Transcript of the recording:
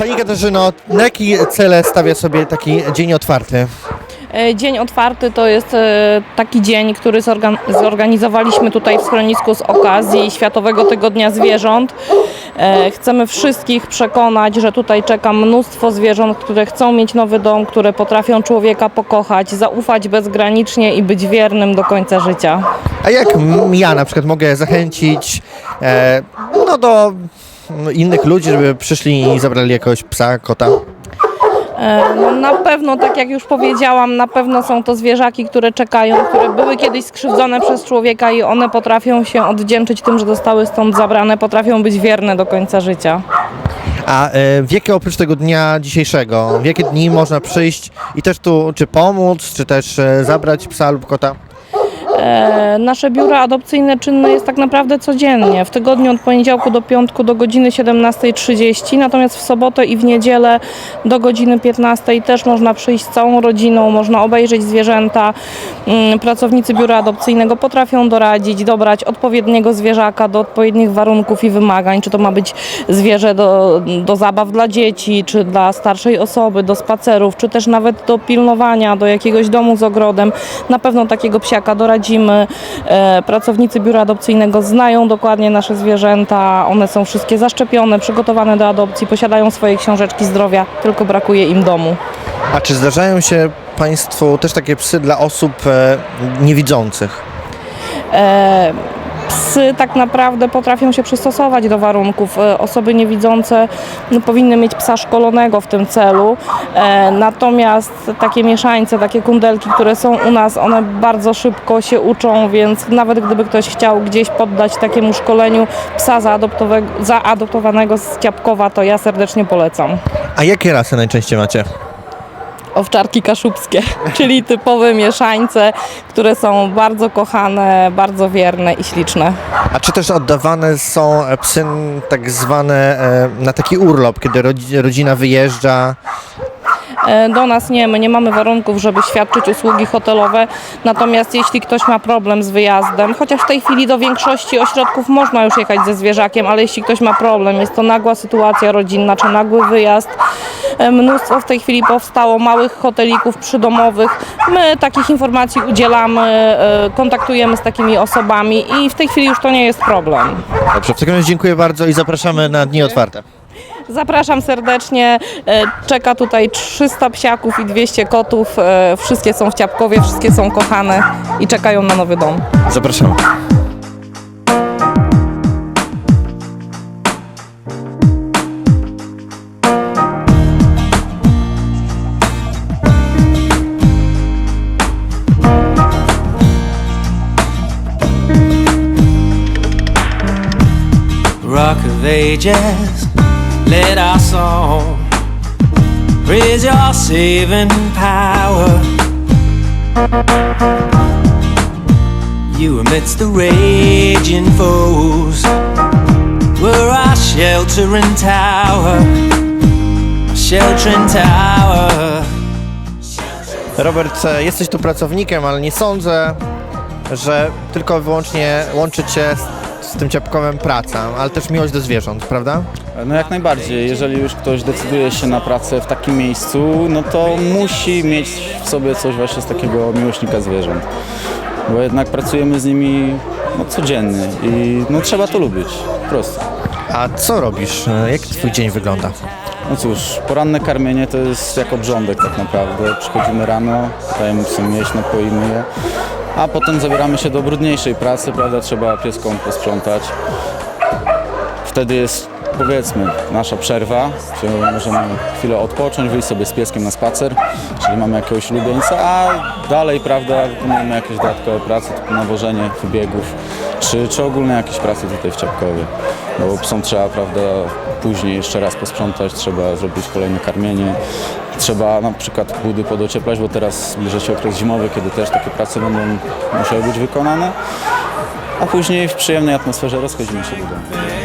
Pani Katarzyno, na jaki cele stawia sobie taki dzień otwarty? E, Dzień otwarty to jest e, taki dzień, który zorgan- zorganizowaliśmy tutaj w schronisku z okazji Światowego Tygodnia Zwierząt. E, Chcemy wszystkich przekonać, że tutaj czeka mnóstwo zwierząt, które chcą mieć nowy dom, które potrafią człowieka pokochać, zaufać bezgranicznie i być wiernym do końca życia. A jak ja na przykład mogę zachęcić no do innych ludzi, żeby przyszli i zabrali jakiegoś psa, kota? E, No na pewno, tak jak już powiedziałam, na pewno są to zwierzaki, które czekają, które były kiedyś skrzywdzone przez człowieka i one potrafią się odwdzięczyć tym, że zostały stąd zabrane, potrafią być wierne do końca życia. A e, w jakie oprócz tego dnia dzisiejszego, w jakie dni można przyjść i też tu czy pomóc, czy też e, zabrać psa lub kota? E, Nasze biuro adopcyjne czynne jest tak naprawdę codziennie, w tygodniu od poniedziałku do piątku do godziny 17.30, natomiast w sobotę i w niedzielę do godziny 15.00 też można przyjść z całą rodziną, można obejrzeć zwierzęta. Mm, Pracownicy biura adopcyjnego potrafią doradzić, dobrać odpowiedniego zwierzaka do odpowiednich warunków i wymagań, czy to ma być zwierzę do, do zabaw dla dzieci, czy dla starszej osoby, do spacerów, czy też nawet do pilnowania, do jakiegoś domu z ogrodem. Na pewno takiego psiaka doradzimy. E, Pracownicy biura adopcyjnego znają dokładnie nasze zwierzęta. One są wszystkie zaszczepione, przygotowane do adopcji, posiadają swoje książeczki zdrowia, tylko brakuje im domu. A czy zdarzają się Państwu też takie psy dla osób e, niewidzących? E, Psy tak naprawdę potrafią się przystosować do warunków. E, Osoby niewidzące no, powinny mieć psa szkolonego w tym celu. E, Natomiast takie mieszańce, takie kundelki, które są u nas, one bardzo szybko się uczą, więc nawet gdyby ktoś chciał gdzieś poddać takiemu szkoleniu psa zaadoptowanego z Ciapkowa, to ja serdecznie polecam. A jakie rasy najczęściej macie? Owczarki kaszubskie, czyli typowe mieszańce, które są bardzo kochane, bardzo wierne i śliczne. A czy też oddawane są e, psy tak zwane e, na taki urlop, kiedy rodzi- rodzina wyjeżdża? E, Do nas nie, my nie mamy warunków, żeby świadczyć usługi hotelowe. Natomiast jeśli ktoś ma problem z wyjazdem, chociaż w tej chwili do większości ośrodków można już jechać ze zwierzakiem, ale jeśli ktoś ma problem, jest to nagła sytuacja rodzinna czy nagły wyjazd, e, mnóstwo w tej chwili powstało małych hotelików przydomowych. My takich informacji udzielamy, e, kontaktujemy z takimi osobami i w tej chwili już to nie jest problem. Dobrze, w takim razie dziękuję bardzo i zapraszamy na dni otwarte. Zapraszam serdecznie. E, Czeka tutaj 300 psiaków i 200 kotów. E, Wszystkie są w Ciapkowie, wszystkie są kochane i czekają na nowy dom. Rock of Ages, let your saving power. You amidst the raging foes were our sheltering tower, sheltering tower. Robert, e, jesteś tu pracownikiem, ale nie sądzę, że tylko i wyłącznie łączy cię z, tym ciapkowym praca, ale też miłość do zwierząt, prawda? No jak najbardziej. Jeżeli już ktoś decyduje się na pracę w takim miejscu, no to musi mieć w sobie coś właśnie z takiego miłośnika zwierząt. Bo jednak pracujemy z nimi no, codziennie i no, trzeba to lubić. Po prostu. A co robisz? Jak twój dzień wygląda? No cóż, poranne karmienie to jest jak obrządek tak naprawdę. Przychodzimy rano, dajemy psom jeść, napoimy je, a potem zabieramy się do brudniejszej pracy, prawda? Trzeba pieskom posprzątać. Wtedy jest powiedzmy nasza przerwa, gdzie możemy chwilę odpocząć, wyjść sobie z pieskiem na spacer, czyli mamy jakiegoś ulubieńca, a dalej, prawda, wykonujemy jakieś dodatkowe prace, typu nawożenie wybiegów, czy, czy ogólnie jakieś prace tutaj w Ciapkowie. Bo psom trzeba, prawda, później jeszcze raz posprzątać, trzeba zrobić kolejne karmienie, trzeba na przykład budy podocieplać, bo teraz zbliża się okres zimowy, kiedy też takie prace będą musiały być wykonane, a później w przyjemnej atmosferze rozchodzimy się do domu.